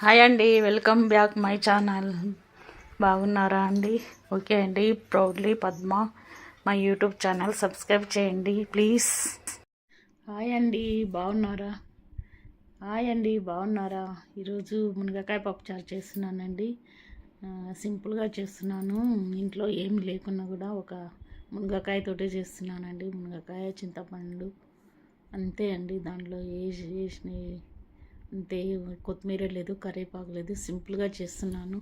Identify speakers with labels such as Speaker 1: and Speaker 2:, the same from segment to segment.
Speaker 1: Hi అండి welcome back my channel. బాగున్నారా అండి? ఓకే అండి ప్రౌడ్లీ పద్మ మా యూట్యూబ్ ఛానల్ సబ్స్క్రైబ్ చేయండి ప్లీజ్. హాయ్ అండి బాగున్నారా? హాయ్ అండి బాగున్నారా? ఈరోజు మునగకాయ పప్పుచారు చేస్తున్నానండి. సింపుల్గా చేస్తున్నాను. ఇంట్లో ఏమి లేకున్నా కూడా ఒక మునగకాయతోటే చేస్తున్నానండి. మునగకాయ చింతపండు అంతే అండి. దాంట్లో ఏ వేసిన అంతే కొత్తిమీర లేదు కరివేపాకు లేదు సింపుల్గా చేస్తున్నాను.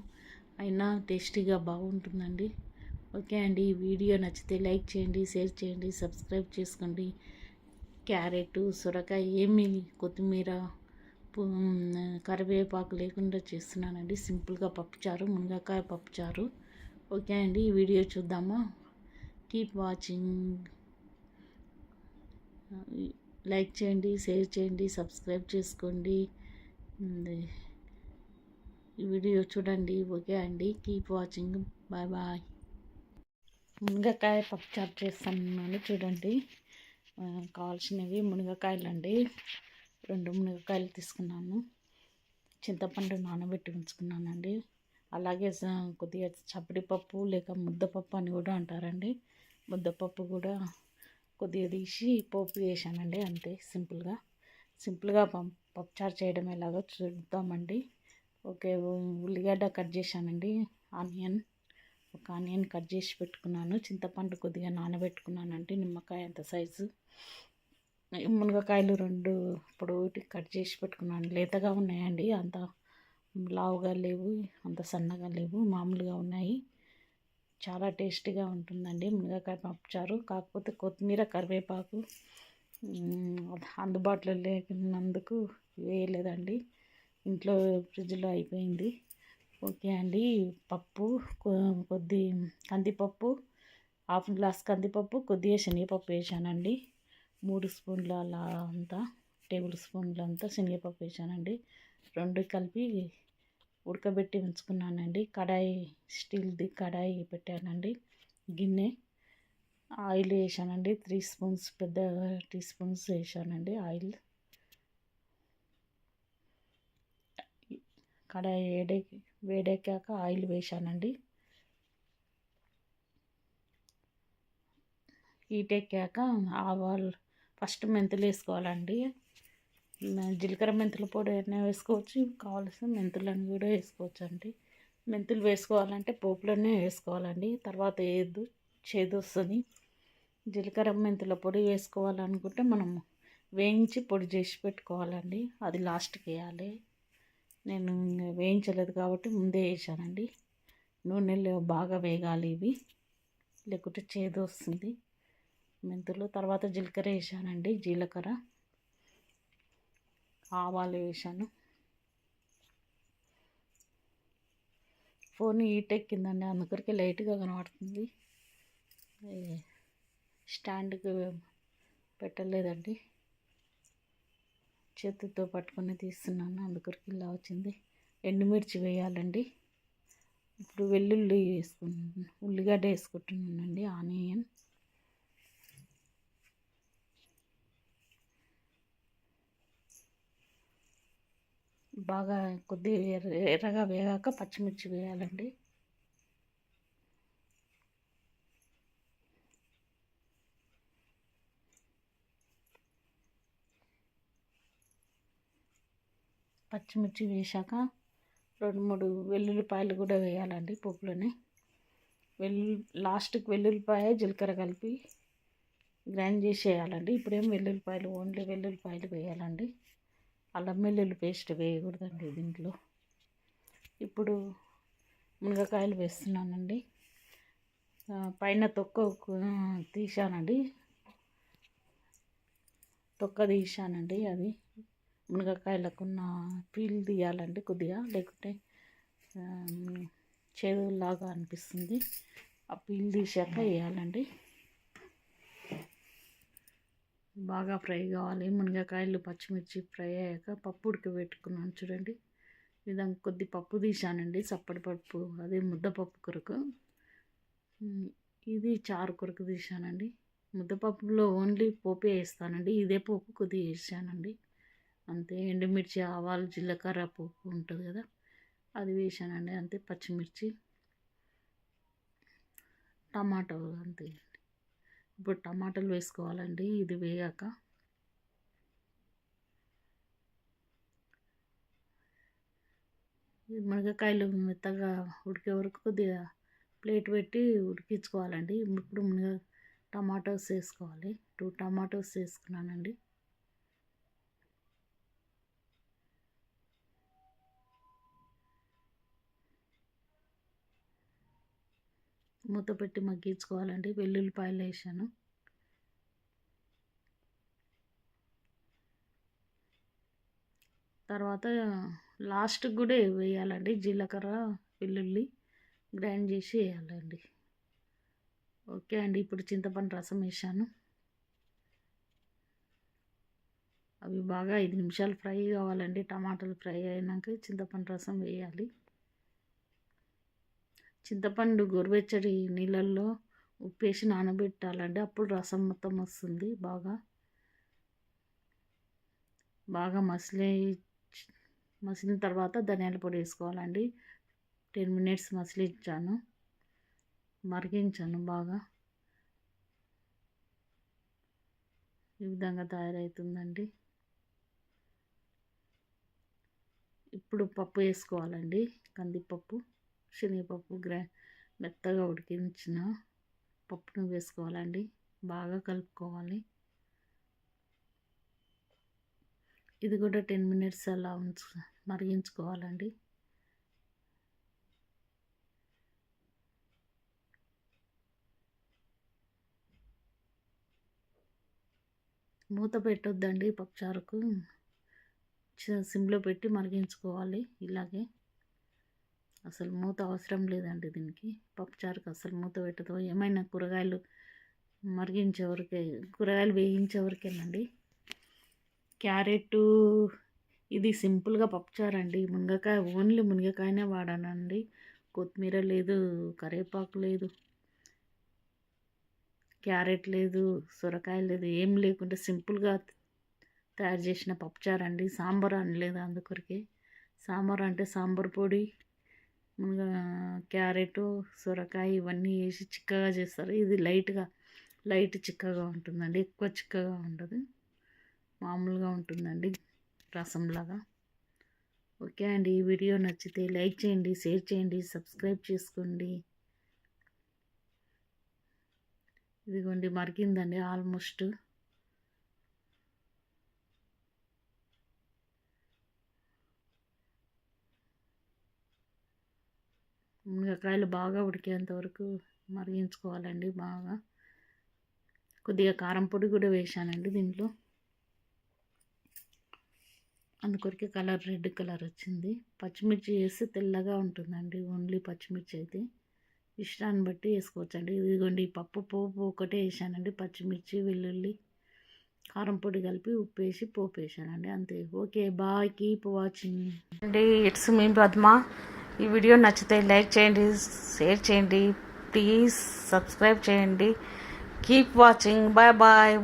Speaker 1: అయినా టేస్టీగా బాగుంటుందండి. ఓకే అండి ఈ వీడియో నచ్చితే లైక్ చేయండి షేర్ చేయండి సబ్స్క్రైబ్ చేసుకోండి. క్యారెట్ సొరకాయ ఏమి కొత్తిమీర కరివేపాకు లేకుండా చేస్తున్నానండి. సింపుల్గా పప్పుచారు మునగకాయ పప్పుచారు. ఓకే అండి ఈ వీడియో చూద్దామా? Keep watching. లైక్ చేయండి షేర్ చేయండి సబ్స్క్రైబ్ చేసుకోండి. ఈ వీడియో చూడండి ఓకే అండి. కీప్ వాచింగ్ బాయ్ బాయ్ మునగకాయ పప్పుచారు చేస్తాను చూడండి. కావాల్సినవి మునగకాయలు అండి రెండు మునగకాయలు తీసుకున్నాను. చింతపండు నానబెట్టి ఉంచుకున్నానండి. అలాగే కొద్దిగా చప్పడి పప్పు లేక ముద్దపప్పు అని కూడా అంటారండి. ముద్దపప్పు కూడా కొద్దిగా తీసి పోపు చేశానండి అంతే సింపుల్గా. సింపుల్గా పం పప్పుచారు చేయడం ఎలాగో చూద్దామండి. ఓకే ఉల్లిగడ్డ కట్ చేశానండి ఆనియన్ ఒక ఆనియన్ కట్ చేసి పెట్టుకున్నాను. చింతపండు కొద్దిగా నానబెట్టుకున్నానండి నిమ్మకాయ అంత సైజు. మునగకాయలు రెండు పొడవుటి కట్ చేసి పెట్టుకున్నాను. లేతగా ఉన్నాయండి అంత లావుగా లేవు అంత సన్నగా లేవు మామూలుగా ఉన్నాయి. చాలా టేస్టీగా ఉంటుందండి. మునగకాయ పప్పుచారు కాకపోతే కొత్తిమీర కరివేపాకు అందుబాటులో లేకున్నందుకు వేయలేదండి. ఇంట్లో ఫ్రిడ్జ్లో అయిపోయింది. ఓకే అండి. పప్పు కొ- కొద్ది కందిపప్పు హాఫ్ గ్లాస్ కందిపప్పు కొద్దిగా శనగపప్పు వేసానండి. మూడు స్పూన్ల అలా అంతా టేబుల్ స్పూన్లంతా శనగపప్పు వేసానండి. రెండు కలిపి ఉడకబెట్టి ఉంచుకున్నానండి. కడాయి స్టీల్ది కడాయి పెట్టానండి. గిన్నె ఆయిల్ వేసానండి. త్రీ స్పూన్స్ పెద్ద టీ స్పూన్స్ వేసానండి ఆయిల్. కడాయి వేడే వేడెక్కాక ఆయిల్ వేసానండి. హీట్ ఎక్కాక ఆవాలు ఫస్ట్ మెంతులు వేసుకోవాలండి జీలకర్ర మెంతుల పొడి అయినా వేసుకోవచ్చు. కావాల్సిన మెంతులను కూడా వేసుకోవచ్చు అండి. మెంతులు వేసుకోవాలంటే పోపులోనే వేసుకోవాలండి. తర్వాత వేయద్దు చేదు వస్తుంది జీలకర్ర మెంతుల పొడి వేసుకోవాలనుకుంటే మనం వేయించి పొడి చేసి పెట్టుకోవాలండి. అది లాస్ట్కి వేయాలి. నేను వేయించలేదు కాబట్టి ముందే వేసానండి. నూనెలో బాగా వేగాలి ఇవి. లేకుంటే చేదు వస్తుంది మెంతులు తర్వాత జీలకర్ర వేసానండి. జీలకర్ర. ఆవాలు వేసాను ఫోన్ హీట్ ఎక్కిందండి అందుకొరికి లైట్గా కనబడుతుంది. స్టాండ్కి పెట్టలేదండి. చేతితో పట్టుకొని తీస్తున్నాను అందుకొరికి ఇలా వచ్చింది. ఎండుమిర్చి వేయాలండి. ఇప్పుడు వెల్లుల్లి వేసుకుంటున్నాను ఉల్లిగడ్డ వేసుకుంటున్నానండి ఆనియన్. బాగా కొద్దిగా ఎర్ర ఎర్రగా వేగాక పచ్చిమిర్చి వేయాలండి. పచ్చిమిర్చి వేశాక రెండు మూడు వెల్లుల్లిపాయలు కూడా వేయాలండి పోపులోనే. వెల్లు లాస్ట్కి వెల్లుల్లిపాయ జీలకర్ర కలిపి గ్రైండ్ చేసేయాలండి. ఇప్పుడేం వెల్లుల్లిపాయలు ఓన్లీ వెల్లుల్లిపాయలు వేయాలండి. అల్లం వెల్లుల్లి పేస్ట్ వేయకూడదండి దీంట్లో. ఇప్పుడు మునగకాయలు వేస్తున్నానండి. పైన తొక్క తీశానండి. తొక్క తీశానండి అది. మునగకాయలకున్న పీల్ తీయాలండి కొద్దిగా లేకుంటే చేదులాగా అనిపిస్తుంది. ఆ పీల్ తీసాక వేయాలండి. బాగా ఫ్రై కావాలి. మునగకాయలు పచ్చిమిర్చి ఫ్రై అయ్యాక పప్పు ఉడకబెట్టుకున్నాను చూడండి. విధంగా కొద్ది పప్పు తీసానండి చప్పటి పప్పు అదే ముద్దపప్పు కొరకు. ఇది చారు కొరకు తీసానండి ముద్దపప్పులో ఓన్లీ పోపే వేస్తానండి. ఇదే పోపు కొద్దిగా వేసానండి. అంతే ఎండుమిర్చి ఆవాలు జీలకర్ర పోపు ఉంటుంది కదా అది వేసానండి. అంతే పచ్చిమిర్చి టమాటో అంతే. ఇప్పుడు టమాటాలు వేసుకోవాలండి ఇది వేగాక. మునగకాయలు మెత్తగా ఉడికే వరకు కొద్దిగా ప్లేట్ పెట్టి ఉడికించుకోవాలండి. ఇప్పుడు మునగ టమాటోస్ వేసుకోవాలి. టూ టమాటోస్ వేసుకున్నానండి. మూత పెట్టి మగ్గించుకోవాలండి. వెల్లుల్లిపాయలు వేసాను. తర్వాత లాస్ట్కి కూడా వేయాలండి. జీలకర్ర వెల్లుల్లి గ్రైండ్ చేసి వేయాలండి. ఓకే అండి. ఇప్పుడు చింతపండు రసం వేసాను. అవి బాగా ఐదు నిమిషాలు ఫ్రై కావాలండి. టమాటాలు ఫ్రై అయినాక చింతపండు రసం వేయాలి. చింతపండు గోరువెచ్చడి నీళ్ళల్లో ఉప్పేసి నానబెట్టాలండి అప్పుడు రసం మొత్తం వస్తుంది బాగా. బాగా మసిలి మసిలిన తర్వాత ధనియాల పొడి వేసుకోవాలండి. టెన్ మినిట్స్ మసిలించాను మరిగించాను బాగా. ఈ విధంగా తయారవుతుందండి ఇప్పుడు పప్పు వేసుకోవాలండి కందిపప్పు. శనగపప్పు గ్రా మెత్తగా ఉడికించిన పప్పును వేసుకోవాలండి. బాగా కలుపుకోవాలి. ఇది కూడా టెన్ మినిట్స్ అలా ఉంచు మరిగించుకోవాలండి. మూత పెట్టొద్దండి పప్పుచారుకు. సిమ్లో పెట్టి మరిగించుకోవాలి ఇలాగే. అసలు మూత అవసరం లేదండి దీనికి. పప్పుచారుకు అసలు మూత పెట్టదు. ఏమైనా కూరగాయలు మరిగించేవరకే కూరగాయలు వేయించేవరకేనండి క్యారెట్ ఇది సింపుల్గా పప్పుచారు అండి మునగకాయ ఓన్లీ మునగకాయనే వాడానండి. కొత్తిమీర లేదు కరివేపాకు లేదు క్యారెట్ లేదు సొరకాయ లేదు ఏం లేకుండా సింపుల్గా తయారు చేసిన పప్పుచారు అండి సాంబార్ అనలేదు అందుకొరకే. సాంబార్ అంటే సాంబార్ పొడి క్యారెట్ సొరకాయ ఇవన్నీ వేసి చిక్కగా చేస్తారు. ఇది లైట్గా లైట్ చిక్కగా ఉంటుందండి. ఎక్కువ చిక్కగా ఉండదు. మామూలుగా ఉంటుందండి. రసంలాగా. ఓకే అండి. ఈ వీడియో నచ్చితే లైక్ చేయండి షేర్ చేయండి సబ్స్క్రైబ్ చేసుకోండి. ఇదిగోండి మరిగిందండి ఆల్మోస్ట్. మునగకాయలు బాగా ఉడికేంత వరకు మరిగించుకోవాలండి బాగా. కొద్దిగా కారం పొడి కూడా వేసానండి దీంట్లో. అందుకొరకే కలర్ రెడ్ కలర్ వచ్చింది. పచ్చిమిర్చి వేస్తే తెల్లగా ఉంటుందండి ఓన్లీ పచ్చిమిర్చి అయితే. ఇష్టాన్ని బట్టి వేసుకోవచ్చండి. ఇదిగోండి పప్పు పోపు ఒకటే వేసానండి పచ్చిమిర్చి వెల్లుల్లి కారం పొడి కలిపి ఉప్పు వేసి పోపు వేసానండి అంతే. Okay bye keep watching. అండి ఇట్స్ మీ పద్మ. ఈ వీడియో నచ్చితే లైక్ చేయండి షేర్ చేయండి ప్లీజ్ సబ్స్క్రైబ్ చేయండి. Keep watching. Bye bye.